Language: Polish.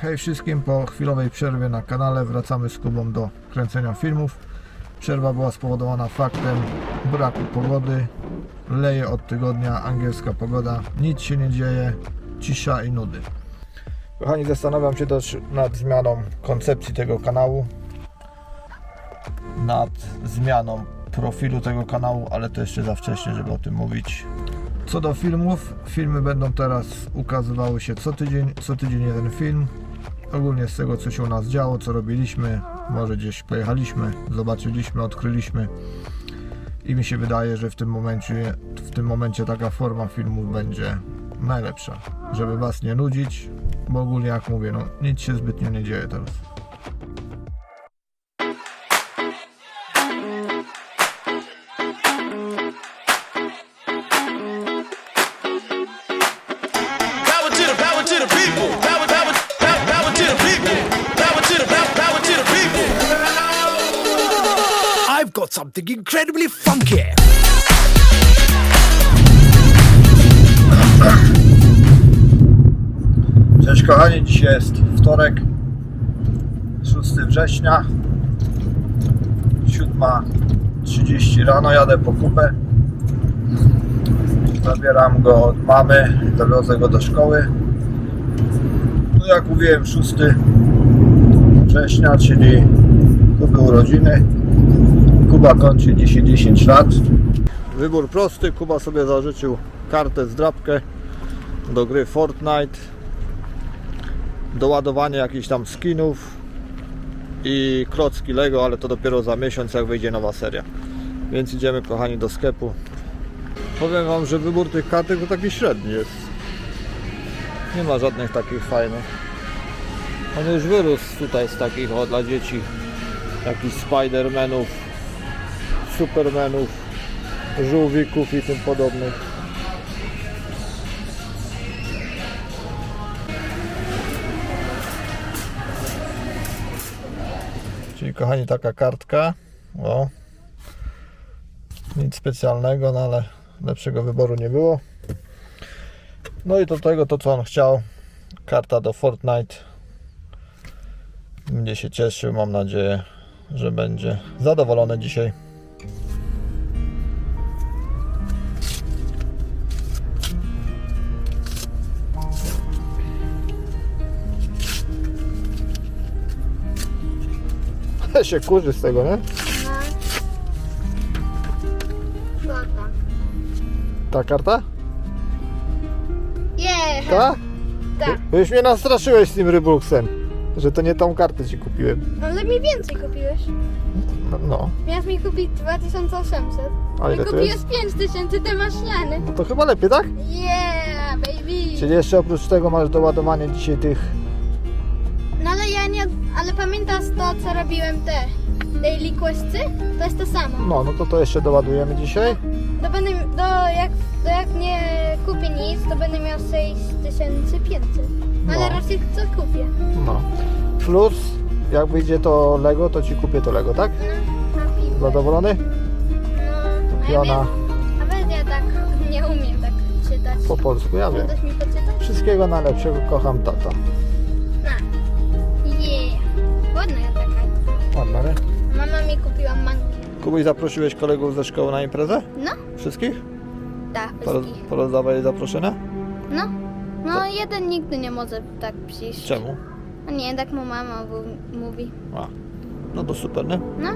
Hej wszystkim, po chwilowej przerwie na kanale wracamy z Kubą do kręcenia filmów. Przerwa była spowodowana faktem braku pogody. Leje od tygodnia, angielska pogoda, nic się nie dzieje, cisza i nudy. Kochani, zastanawiam się też nad zmianą koncepcji tego kanału, nad zmianą profilu tego kanału, ale to jeszcze za wcześnie, żeby o tym mówić. Co do filmów, filmy będą teraz ukazywały się co tydzień, co tydzień jeden film. Ogólnie z tego co się u nas działo, co robiliśmy, może gdzieś pojechaliśmy, zobaczyliśmy, odkryliśmy. I mi się wydaje, że w tym momencie, w tym momencie taka forma filmów będzie najlepsza. Żeby Was nie nudzić, bo ogólnie jak mówię, no nic się zbytnio nie dzieje teraz. Something incredibly funky. Cześć kochani, dzisiaj jest wtorek, 6 września, 7.30 rano, jadę po Kubę. Zabieram go od mamy, dowiozę go do szkoły. No jak mówiłem, 6 września, czyli Kuby urodziny. Kuba kończy dzisiaj 10 lat. Wybór prosty, Kuba sobie zażyczył kartę zdrabkę do gry Fortnite doładowanie jakichś tam skinów i klocki Lego, ale to dopiero za miesiąc jak wyjdzie nowa seria. Więc idziemy kochani do sklepu. Powiem wam, że wybór tych kartek to taki średni jest. Nie ma żadnych takich fajnych. On już wyrósł tutaj z takich o dla dzieci. Jakichś Spidermanów, Supermanów, żółwików i tym podobnych. Czyli kochani taka kartka. O. Nic specjalnego, no ale lepszego wyboru nie było. No i do tego to co on chciał. Karta do Fortnite. Będzie się cieszył, mam nadzieję, że będzie zadowolony dzisiaj. Się kurzy z tego, nie? Flota. Ta karta? Yeah! Ta? Tak. Już mnie nastraszyłeś z tym Rybuxem, że to nie tą kartę ci kupiłem. Ale mi więcej kupiłeś. No, no. Miałeś mi kupić 2800. A ile to kupiłeś jest? 5000, ty masz. No to chyba lepiej, tak? Yeah, baby! Czyli jeszcze oprócz tego masz doładowanie dzisiaj tych... Ale pamiętasz to, co robiłem te daily questy? To jest to samo. No, no to to jeszcze doładujemy dzisiaj. To będę... Do jak, do jak nie kupię nic, to będę miał 6500. Ale No. raczej co kupię? No. Plus, jak wyjdzie to Lego, to ci kupię to Lego, tak? No, happy. Zadowolony? No, a ja, wiem- ja tak nie umiem tak czytać. po polsku, ja wiem. Możesz mi poczytać? Wszystkiego najlepszego, kocham tata. Mama mi kupiła manki. Kubuś, zaprosiłeś kolegów ze szkoły na imprezę? No, Wszystkich? tak, Poroz, wszystkich. porozdawali zaproszenia? No. No, jeden nigdy nie może tak przyjść. Czemu? A nie, tak mu mama mówi. A, no to super, nie? No,